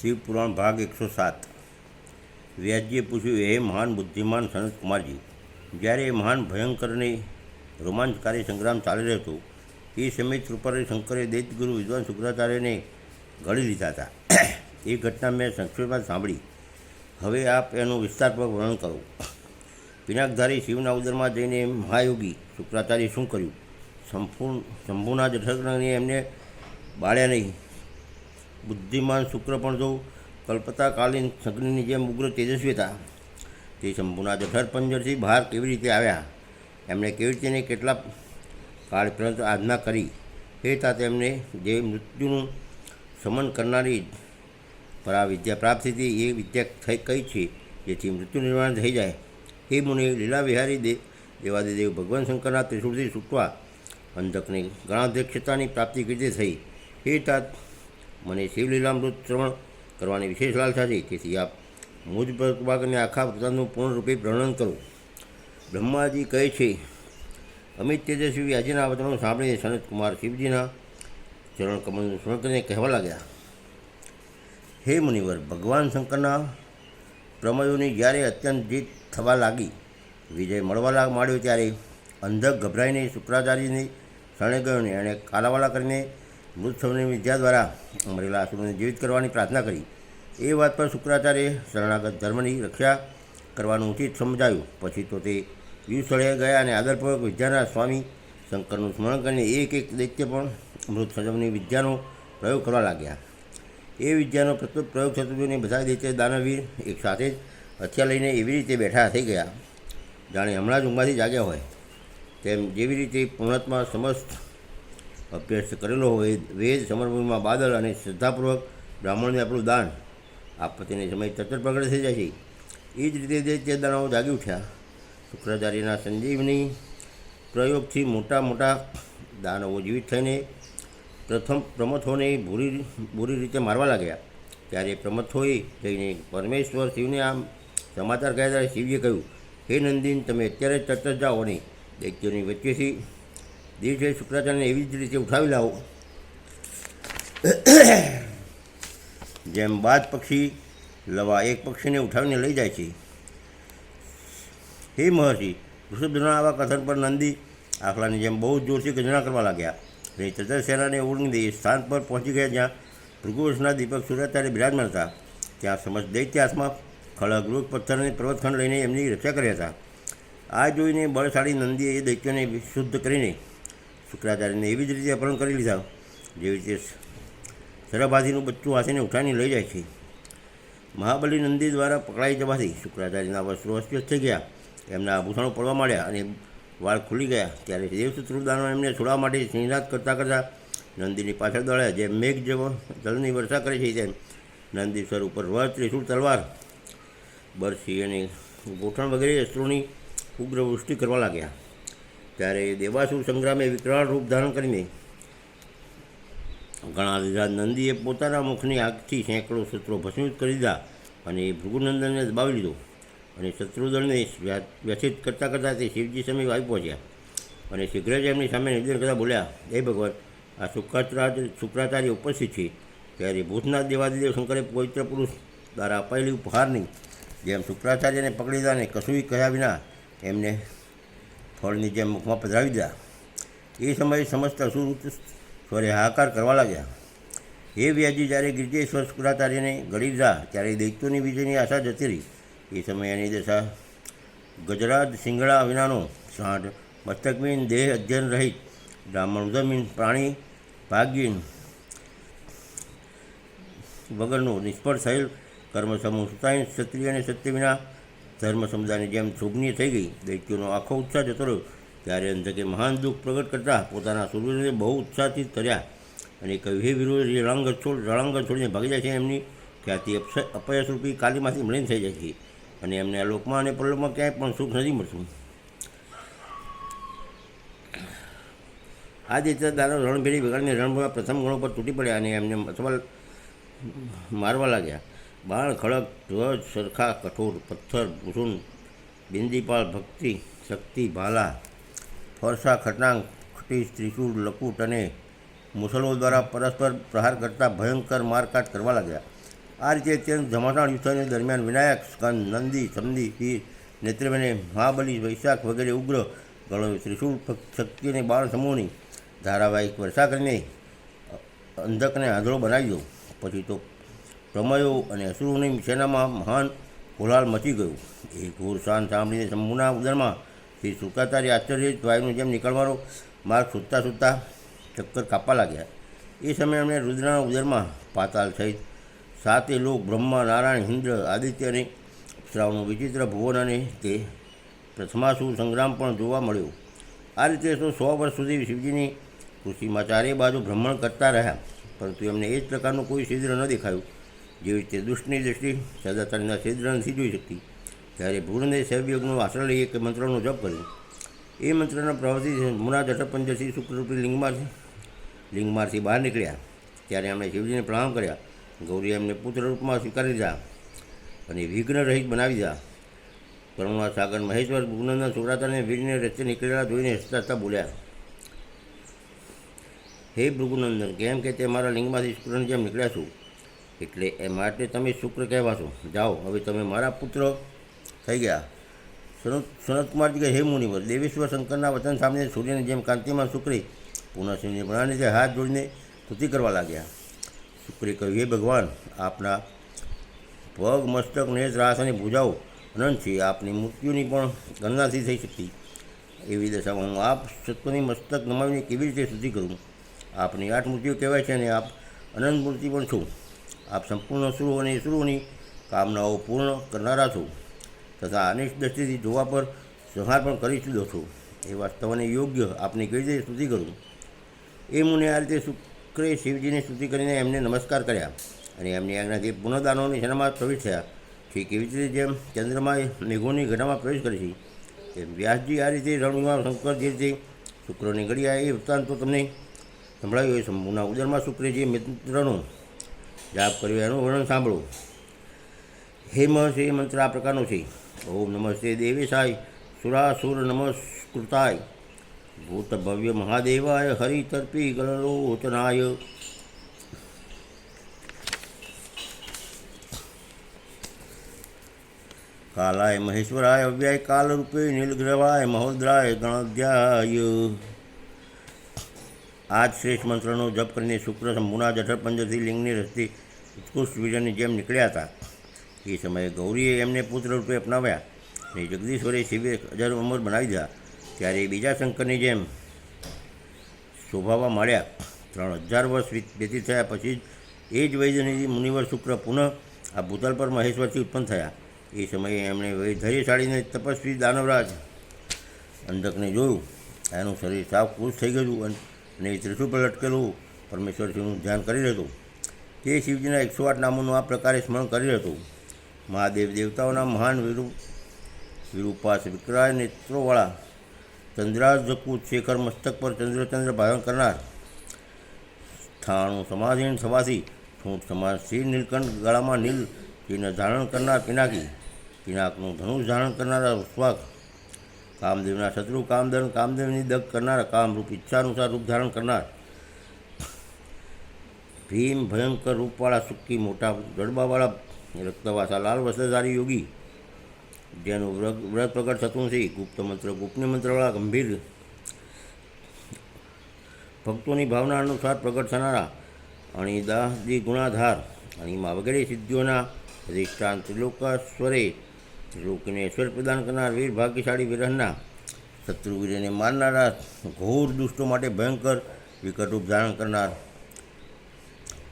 શિવપુરાણ ભાગ એકસો સાત. વ્યાસજીએ પૂછ્યું એ મહાન બુદ્ધિમાન સનતકુમારજી જ્યારે એ મહાન ભયંકરની રોમાંચકારી સંગ્રામ ચાલી રહ્યો હતો, એ સમયે કૃપારી શંકરે દૈતગુરુ વિદ્વાન શુક્રાચાર્યને ગળી લીધા હતા. એ ઘટના મેં સંક્ષેપમાં સાંભળી. હવે આપ એનું વિસ્તારપૂર્વક વર્ણન કરો. પિનાકધારી શિવના ઉદરમાં જઈને મહાયોગી શુક્રાચાર્ય શું કર્યું? સંપૂર્ણ શંભુના જઠરગ્રહને એમને બાળ્યા નહીં. બુદ્ધિમાન શુક્ર પણ જો કલ્પતાકાલીન શગ્નિની જેમ ઉગ્ર તેજસ્વી હતા, તે શંભુના જઠર પંજરથી બહાર કેવી રીતે આવ્યા? એમણે કેવી રીતે કેટલા કાળ પર્યંત આજ્ઞા કરી? એ તા તેમને જે મૃત્યુનું શમન કરનારી પરા વિદ્યા પ્રાપ્ત હતી, એ વિદ્યા થઈ કઈ છે? જેથી મૃત્યુ નિર્માણ થઈ જાય. એ મુનિ લીલા વિહારી દે, દેવાદિદેવ ભગવાન શંકરના ત્રિશુળથી છૂટવા અંધકની ગણાધ્યક્ષતાની પ્રાપ્તિ કેવી થઈ? હે તાત મને શિવલીલામૃત શ્રવણ કરવાની વિશેષ લાલસા છે તેથી આપ મુજ ભાગને આખા વૃત્તાંતનું પૂર્ણરૂપે વર્ણન કરો. બ્રહ્માજી કહે છે, અમિત તેજસ્વી વ્યાજીના વચનો સાંભળીને સનત કુમાર શિવજીના ચરણ કમળનું સ્મરણ કરીને કહેવા લાગ્યા, હે મુનિવર, ભગવાન શંકરના પ્રમયોની જ્યારે અત્યંત જીત થવા લાગી, વિજય મળવા લાગ માંડ્યો ત્યારે અંધક ગભરાઈને શુક્રાચાર્યની શરણે ગયો ને એણે કાલાવાલા કરીને મૃત સૌની વિદ્યા દ્વારા મરેલા આસુરોને જીવિત કરવાની પ્રાર્થના કરી. એ વાત પર શુક્રાચાર્ય શરણાગત ધર્મની રક્ષા કરવાનું ઉચિત સમજાયું. પછી તો તે વ્યૂ સ્થળે ગયા અને આદરપૂર્વક વિદ્યાના સ્વામી શંકરનું સ્મરણ કરીને એક એક દૈત્ય પણ મૃત સજવની વિદ્યાનો પ્રયોગ કરવા લાગ્યા. એ વિદ્યાનો પ્રસ્તુત પ્રયોગ થતો જોઈને બધા દૈત્ય દાનવીર એક સાથે જ હથિયાર લઈને એવી રીતે બેઠા થઈ ગયા. જાણે હમણાં જ ઊંઘમાંથી જાગ્યા હોય. તેમ જેવી રીતે પૂર્ણત્મા સમસ્ત અભ્યાસ કરેલો હોય વેદ સમર્પણમાં બાદલ અને શ્રદ્ધાપૂર્વક બ્રાહ્મણને આપણું દાન. આપત્તિને સમય તરત પ્રગટ થઈ જાય છે. એ જ રીતે દૈત્ય દાણાઓ જાગી ઉઠ્યા શુક્રાચાર્યના સંજીવની પ્રયોગથી મોટા મોટા દાનવો જીવિત થઈને પ્રથમ પ્રમથોને બુરી બુરી રીતે મારવા લાગ્યા. ત્યારે પ્રમથોએ જઈને પરમેશ્વર શિવને આમ સમાચાર કહ્યા ત્યારે શિવજીએ કહ્યું, હે નંદિન, તમે અત્યારે તરત જાઓ નહીં દૈત્યોની વચ્ચેથી દિવસે શુક્રાચાર્યને એવી જ રીતે ઉઠાવી લાવો. જેમ બાદ પક્ષી લવા એક પક્ષીને ઉઠાવીને લઈ જાય છે. હે મહર્ષિ ઋષભના આવા કથન પર નંદી આખલાની જેમ બહુ જોરથી ગજના કરવા લાગ્યા. અને ચતર સેનાને ઓળંગી દઈ સ્થાન પર પહોંચી ગયા જ્યાં ભૃગુવંશના દીપક સૂર્યાચાર્ય બિરાજમાન હતા. ત્યાં સમજ દૈત્ય હાથમાં ખડગ વૃક્ષ, પથ્થર અને પર્વતખંડ લઈને એમની રક્ષા કર્યા હતા. આ જોઈને બળશાળી નંદીએ એ દૈત્યોને શુદ્ધ કરીને શુક્રાચાર્યને એવી જ રીતે અપહરણ કરી લીધા. જેવી રીતે સરભાજીનું બચ્ચું હાથીને ઉઠાવીને લઈ જાય છે. મહાબલી નંદી દ્વારા પકડાઈ જવાથી શુક્રાચાર્યના વસ્ત્રો અસ્વ્યસ્ત થઈ ગયા. એમના આભૂષણો પડવા માંડ્યા અને વાળ ખુલી ગયા. ત્યારે દેવસૂત્રદાનો એમને છોડવા માટે શ્રીનાથ કરતાં કરતાં નંદીની પાછળ દોડ્યા, જેમ મેઘ જેવો જલની વર્ષા કરે છે તેમ નંદીશ્વર ઉપર વર, ત્રિશુળ, તલવાર, બરસી અને ગોઠણ વગેરે અસ્ત્રોની ઉગ્ર વૃષ્ટિ કરવા લાગ્યા. ત્યારે દેવાસુર સંગ્રામે વિકરાળ રૂપ ધારણ કરીને ઘણા લીધા નંદીએ પોતાના મુખની આગથી સેંકડો શત્રુઓ ભસ્મિત કરી દીધા અને ભૃગુનંદનને દબાવી લીધો. અને શત્રુદળને વ્યથિત કરતાં કરતાં તે શિવજી સામે આવી પહોંચ્યા અને શીઘ્ર એમની સામે નિવેદન કરતાં બોલ્યા, હે ભગવાન, આ શુક્રાચાર્ય શુક્રાચાર્ય ઉપસ્થિત છે. ત્યારે ભૂતનાથ દેવાદિદેવ શંકરે પવિત્ર પુરુષ દ્વારા અપાયેલી ઉપહારની જેમ શુક્રાચાર્યને પકડી દીધા અને કશું કહ્યા વિના એમને ફળની જેમ મુખમાં પધરાવી દીધા. એ સમયે સમસ્ત અસુર સ્વરે હાહાકાર કરવા લાગ્યા. હે વ્યાજી, જ્યારે ગિરજેશ્વર શુક્રાચાર્યને ગળી દીધા, ત્યારે દૈત્યોની વિજયની આશા જતી રહી. એ સમયે એની દશા ગજરાજ સિંગડા વિનાનો સાંઢ, મસ્તકમીન દેહ અધ્યયન રહિત, બ્રાહ્મણ ઉદમીન પ્રાણી ભાગ્યહીન વગરનું નિષ્ફળ થયેલ કર્મ સમૂહ સુતાહીન ક્ષત્રિય અને સત્ય વિના ધર્મ સમુદાયની જેમ શોભનીય થઈ ગઈ. દૈત્યોનો આખો ઉત્સાહ જતો રહ્યો. ત્યારે અંધકે મહાન દુઃખ પ્રગટ કરતા પોતાના સૂર્યને બહુ ઉત્સાહથી કર્યા અને કહ્યું, હે વિરોધ રળાંગ છોડ રળાંગ છોડીને ભાગી જાય છે એમની ખ્યાતિ અપસ, અપયશરૂપી કાલીમાંથી મળીને થઈ જાય છે અને એમને આ લોકમાં અને પરલોકમાં ક્યાંય પણ સુખ નથી મળતું. આ રીતે દાદા રણભેરી બગાડીને રણભૂમાં પ્રથમ ગણો પર તૂટી પડ્યા અને એમને અથવા મારવા લાગ્યા. બાણ ખડક, ધ્વજ, સરખા, કઠોર, પથ્થર ભૂષણ બિંદીપાલ, ભક્તિ, શક્તિ, ભાલા, ફરસા, ખટાંગ ખટીશ ત્રિશૂળ લકુટ અને મુસલો દ્વારા પરસ્પર પ્રહાર કરતા ભયંકર મારકાટ કરવા લાગ્યા. આ રીતે અત્યંત જમાટાણ યુદ્ધની દરમિયાન વિનાયક, સ્કંદ, નંદી સમદી વીર નેત્રબેને મહાબલી, વૈશાખ વગેરે ઉગ્ર ગણો ત્રિશૂળ શક્તિ અને બાળ સમૂહની ધારાવાહિક વર્ષા કરીને અંધકને આંધળો બનાવી દો પછી તો પ્રમયો અને અસુરોની સેનામાં મહાન કોલાહલ મચી ગયું. એ ઘોર શાન સાંભળીને શંભુના ઉદરમાં શ્રી શુકાચાર્ય આશ્ચર્ય વાયુનું જેમ નીકળવાનો માર્ગ શોધતા શોધતા ચક્કર કાપવા લાગ્યા. એ સમયે અમને રુદ્રના ઉદરમાં પાતાલ સહિત સાતે લોક બ્રહ્મા, નારાયણ, ઇન્દ્ર, આદિત્ય અને શ્રાવનું વિચિત્ર ભુવન અને તે પ્રથમાસુ સંગ્રામ પણ જોવા મળ્યો. આ રીતે તો સો વર્ષ સુધી શિવજીની કૃષિમાં ચારે બાજુ ભ્રમણ કરતા રહ્યા, પરંતુ એમને એ જ પ્રકારનું કોઈ છિદ્ર ન દેખાયું. જેવી રીતે દુષ્ટની દ્રષ્ટિ સદાચારીના છિદ્ર નથી જોઈ શકતી. ત્યારે ભૂળને સહયોગનો આશ્રય લઈએ એક મંત્રનો જપ કર્યો એ મંત્રના પ્રભાવથી મુના જટપંજરથી શુક્રરૂપી લિંગમાંથી લિંગમાંથી બહાર નીકળ્યા. ત્યારે એમણે શિવજીને પ્રણામ કર્યા. ગૌરી એમને પુત્ર રૂપમાં સ્વીકારી દીધા અને વિઘ્ન રહિત બનાવી દીધા. કરુણા સાગર મહેશ્વર ગુણનંદન સુરાતાને વીરને રસ્તે નીકળેલા જોઈને હસતા હસતા બોલ્યા, હે ભૃગુનંદન, કેમ કે તે મારા લિંગમાંથી શુક્રની જેમ નીકળ્યા છું? એટલે એ માટે તમે શુક્ર કહેવાશો જાઓ, હવે તમે મારા પુત્ર થઈ ગયા. સનત સનતકુમારજી કે હે મુનિવર, દેવેશ્વર શંકરના વચન સામે સૂર્યની જેમ કાંતિમાં શુક્રી પુનઃશિવની પ્રણાને જે હાથ જોડીને સ્તુતિ કરવા લાગ્યા. શુક્રે કહ્યું, હે ભગવાન, આપના પગ, મસ્તક, નેજ, રાસ અને ભૂજાઓ અનંત છે. આપની મૃત્યુની પણ ગણના નથી થઈ શકતી એવી દશામાં હું આપ સત્વની મસ્તક નમાવીને કેવી રીતે સુધી કરું? આપની આઠ મૂર્તિઓ કહેવાય છે અને આપ અનંત મૂર્તિ પણ છો. આપ સંપૂર્ણ સુરો અને સુરોની કામનાઓ પૂર્ણ કરનારા છો તથા અનિષ્ટ દ્રષ્ટિથી જોવા પર સંહાર પણ કરી ચૂક્યો છો. એ વાસ્તવને યોગ્ય આપની કેવી રીતે સ્તુતિ કરું. એ મુને આ રીતે શુક્રે શિવજીની સ્તુતિ કરીને એમને નમસ્કાર કર્યા અને એમની આજ્ઞાથી પુનઃદાનોની સેનામાં પ્રવેશ થયા. ઠીક એવી રીતે જેમ ચંદ્રમાં મેઘોની ઘટામાં પ્રવેશ કરે છે તેમ વ્યાસજી આ રીતે રણમાં શંકર જે રીતે શુક્રની ઘડિયા એ વૃત્તાંત તમને સંભળાયું એ શંભુના ઉદરમાં શુક્રે જે મિત્રનો જાપ કર્યો, એનું વર્ણન સાંભળો હે મહર્ષિ મંત્ર આ પ્રકારનો છે. ઓમ નમસ્તે દેવેશાય, સુરાસુર નમસ્કૃતાય. ભૂત ભવ્ય મહાદેવાય હરિતર્પી ગણલોચનાય. કાલાય મહેશ્વરાય અવ્યાય કાલરૂપે નીલગ્રવાય મહોદ્રાય ગણધ્યાય. આ જ શ્રેષ્ઠ મંત્રનો જપ કરીને શુક્ર શંભુના જઠર પંજરથી લિંગની રસ્તી ઉત્કૃષ્ટ વિજયની જેમ નીકળ્યા હતા. એ સમયે ગૌરીએ એમને પુત્ર રૂપે અપનાવ્યા. અને જગદીશ્વરે શિવે હજાર અમર બનાવી દીધા. ત્યારે બીજા શંકરની જેમ શોભાવા માંડ્યા. ત્રણ હજાર વર્ષ વ્યતીત થયા પછી જ એ જ વૈદ્યનિધિ મુનિવર શુક્ર પુનઃ આ ભૂતલ પર મહેશ્વરથી ઉત્પન્ન થયા. એ સમયે એમણે ધૈર્યશાળીને તપસ્વી દાનવરાજ અંધકને જોયું. એનું શરીર સાવ ખુશ થઈ ગયું અને અને એ ત્રિશુળ પર લટકેલું પરમેશ્વર શિવનું ધ્યાન કરી રહ્યું તે શિવજીના એકસો આઠ નામોનું આ પ્રકારે સ્મરણ કરી રહ્યું હતું મહાદેવ દેવતાઓના મહાન વિરૂપ વિરૂપાસ વિક્રાય નેત્રોવાળા ચંદ્રાજકૂત શેખર મસ્તક પર ચંદ્રચંદ્ર ભારણ કરનાર સ્થાણું સમાધીન થવાથી ઠૂંઠ સમાજ શ્રી નીલકંઠ ગળામાં નીલ જેને ધારણ કરનાર પિનાકી, પિનાકનું ધનુષ ધારણ કરનારા સ્વાગ કામદેવના શત્રુ કામદન કામદેવની દગ કરનાર, કામરૂપ ઈચ્છાનુસાર રૂપ ધારણ કરનાર. ભીમ ભયંકર રૂપવાળા સુક્કી મોટા ગડબાવાળા રક્તવાસા લાલ વસ્ત્રધારી યોગી, જેનું વ્રત વ્રત પ્રગટ થતું નથી. ગુપ્ત મંત્ર, ગુપ્ત મંત્રવાળા ગંભીર ભક્તોની ભાવના અનુસાર પ્રગટ થનારા અણી દાસજી ગુણાધાર, અણીમાં વગેરે સિદ્ધિઓના અધિષ્ઠાન ત્રિલોકેશ્વરે ત્રિલોકીને ઐશ્વર્ય પ્રદાન કરનાર વીર ભાગ્યશાળી વિરહના શત્રુવીરને મારનારા ઘોર દુષ્ટો માટે ભયંકર વિકટ રૂપ ધારણ કરનાર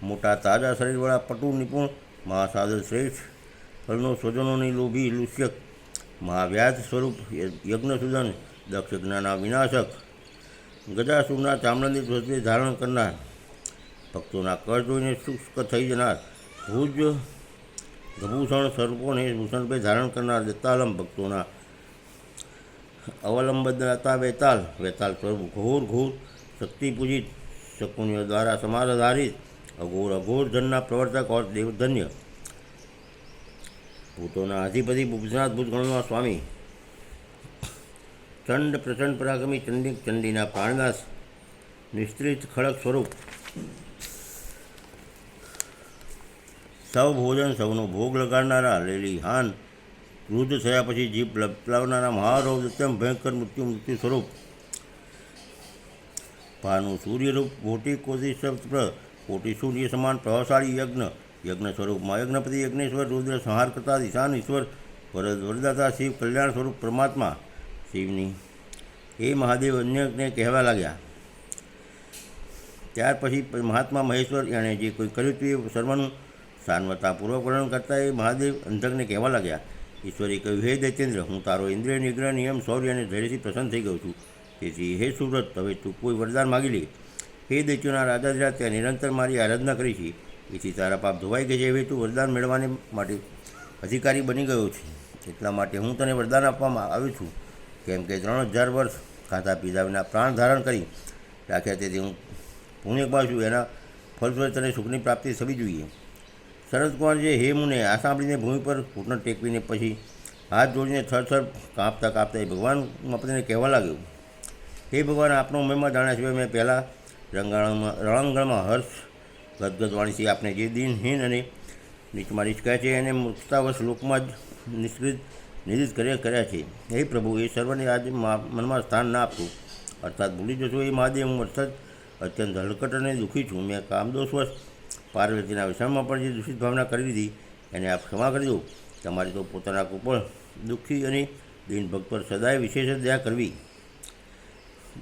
મોટા તાજા શરીરવાળા પટુ નિપુણ મહાસાધર શ્રેષ્ઠ, ફળનો સ્વજનોની લોભી લુષ્યક મહાવ્યાજ સ્વરૂપ યજ્ઞસુદન દક્ષ જ્ઞાના વિનાશક, ગજાસુરના ચામડાની ધ્વજને ધારણ કરનાર, ભક્તોના કર જોઈને શુષ્ક થઈ જનાર ભુજ ગભૂષણ સ્વરૂપોને ભૂષણપે ધારણ કરનાર દત્તાલમ ભક્તોના અવલંબદાતા વેતાલ. વેતાલ સ્વરૂપ ઘોર ઘોર શક્તિપૂજિત શકુનિઓ દ્વારા દ્વારા સમાધારિત અઘોર અઘોર ધનના પ્રવર્તક હોત દેવધન્ય. ભૂતોના અધિપતિ ભૂતનાથ ભૂતગણોના સ્વામી. ચંડ પ્રચંડ પરાક્રમી ચંડી ચંડીના પ્રાણનાશ નિસ્ત્રિત ખડક સ્વરૂપ સૌ ભોજન સૌનો ભોગ લગાડનારા લેલી હાન, વૃદ્ધ થયા પછી જીભ લપલાવનારા મહારોગ અત્યંત ભયંકર મૃત્યુ મૃત્યુ સ્વરૂપ. ભાનું સૂર્યરૂપ મોટી કોટી શબ્દ કોટી સૂર્ય સમાન પ્રભાવશાળી યજ્ઞ યજ્ઞ સ્વરૂપમાં યજ્ઞપતિ યજ્ઞેશ્વર રુદ્ર સંહાર કરતા દિશાન ઈશ્વર વરદ વરદાતા શિવ કલ્યાણ સ્વરૂપ પરમાત્મા, શિવની. એ મહાદેવ અન્યને કહેવા લાગ્યા. ત્યાર પછી મહાત્મા મહેશ્વર એણે જે કોઈ કર્યું એ સર્વનું સાન્વતાપૂર્વક વર્ણન કરતા એ મહાદેવ અંધકને કહેવા લાગ્યા, ઈશ્વરે કહ્યું, હે દૈત્યેન્દ્ર, હું તારો ઇન્દ્રિય નિગ્રહ, નિયમ, શૌર્ય અને ધૈર્યથી પ્રસન્ન થઈ ગયો છું. તેથી હે સુરત હવે તું કોઈ વરદાન માગી લે. હે દૈત્યોના રાજા જરા ત્યાં નિરંતર મારી આરાધના કરી છે. એથી તારા પાપ ધોવાઈ ગયા છે, હવે તું વરદાન મેળવવાને માટે અધિકારી બની ગયો છે. એટલા માટે હું તને વરદાન આપવામાં આવ્યું છું. કેમ કે ત્રણ હજાર વર્ષ ખાધા પીધા વિના પ્રાણ ધારણ કરી રાખ્યા તેથી હું પુણ્યમાં છું. એના ફળસ્વરૂપ તને સુખની પ્રાપ્તિ થવી જોઈએ. શરદકુમાર જે હે મુને આ સાંભળીને ભૂમિ પર ઘૂંટણ ટેકવીને પછી હાથ જોડીને થરથર કાંપતા કાંપતા એ ભગવાન આપણને કહેવા લાગ્યું. હે ભગવાન, આપનો મહિમા જાણ્યા સિવાય મેં પહેલાં રંગાણમાં રણાંગણમાં હર્ષ ગદગદ વાણીથી આપને જે દિનહીન અને નીચમાં રીચકાય છે એને મૂર્ખતાવશ લોકમાં જ નિષ્કૃત નિધિત કર્યા કર્યા છે. હે પ્રભુ, એ સર્વને આજે મનમાં સ્થાન ના આપતું અર્થાત ભૂલી જશો એ મહાદેવ, હું અર્થાત અત્યંત હલકટ અને દુઃખી છું. મેં કામદોષવશ પાર્વતીના વિષયમાં પણ જે દૂષિત ભાવના કરી દીધી, એને આપ ક્ષમા કરી દો. તમારી તો પોતાના કુપળ દુઃખી અને દિન ભક્ત પર સદાય વિશેષ દયા કરવી.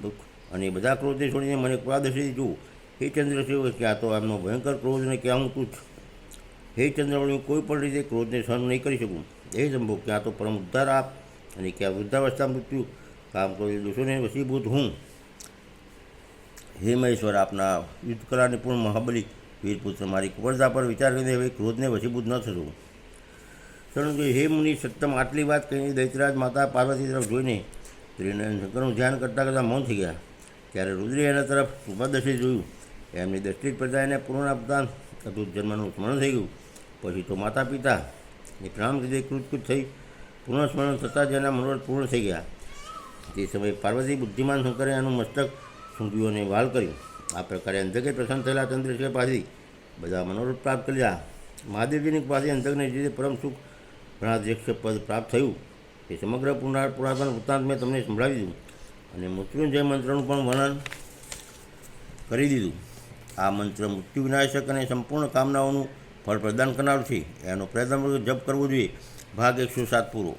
દુઃખ અને બધા ક્રોધને છોડીને મને કૃપાદર્શી જુઓ, હે ચંદ્રશિવ ક્યાં તો આમનો ભયંકર ક્રોધને ક્યાં હું તુચ્છ. હે ચંદ્રવળી હું કોઈ પણ રીતે ક્રોધને સહન નહીં કરી શકું. હે શંભુ, ક્યાં તો પરમ ઉદ્ધાર આપ અને ક્યાં વૃદ્ધાવસ્થા મૃત્યુ. કામ કરી દોષોને વસીભૂત હું. હે મહેશ્વર, આપના યુદ્ધ કલા નિપુણ મહાબલી વીરપુત્ર મારી કુપરતા પર વિચાર કરીને હવે ક્રોધને વશીભૂત ન થતું. કે હે મુનિ, સત્તમ આટલી વાત કહીને દૈત્યરાજ માતા પાર્વતી તરફ જોઈને ત્રિનયન શંકરનું ધ્યાન કરતાં કરતાં મૌન થઈ ગયા. ત્યારે રુદ્રે એના તરફ કૃપાદર્શી જોયું. એમની દ્રષ્ટિ પ્રજા એને પૂર્ણ આપતા અદભુત જન્મનું સ્મરણ થઈ ગયું. પછી તો માતા પિતા એ પ્રામ રીતે કૃતકૃત થઈ પૂર્ણ સ્મરણ થતાં જ એના મનોરથ પૂર્ણ થઈ ગયા. તે સમયે પાર્વતી બુદ્ધિમાન શંકરે એનું મસ્તક સૂંઘ્યું અને વાલ કર્યું. આ પ્રકારે અંધકે પ્રસન્ન થયેલા ચંદ્રશેખર પાસેથી બધા મનોરથ પ્રાપ્ત કર્યા. મહાદેવજીની પાસે અંધકને જે પરમ સુખ ગણાધ્યક્ષ પદ પ્રાપ્ત થયું તે સમગ્ર પુનરા પુરાતન વૃત્તાંત મેં તમને સંભળાવી દીધું અને મૃત્યુંજય મંત્રનું પણ વર્ણન કરી દીધું. આ મંત્ર મૃત્યુ વિનાશક અને સંપૂર્ણ કામનાઓનું ફળ પ્રદાન કરનારું છે. એનો પ્રયત્ન જપ કરવો જોઈએ. ભાગ એકસો સાત પૂરો.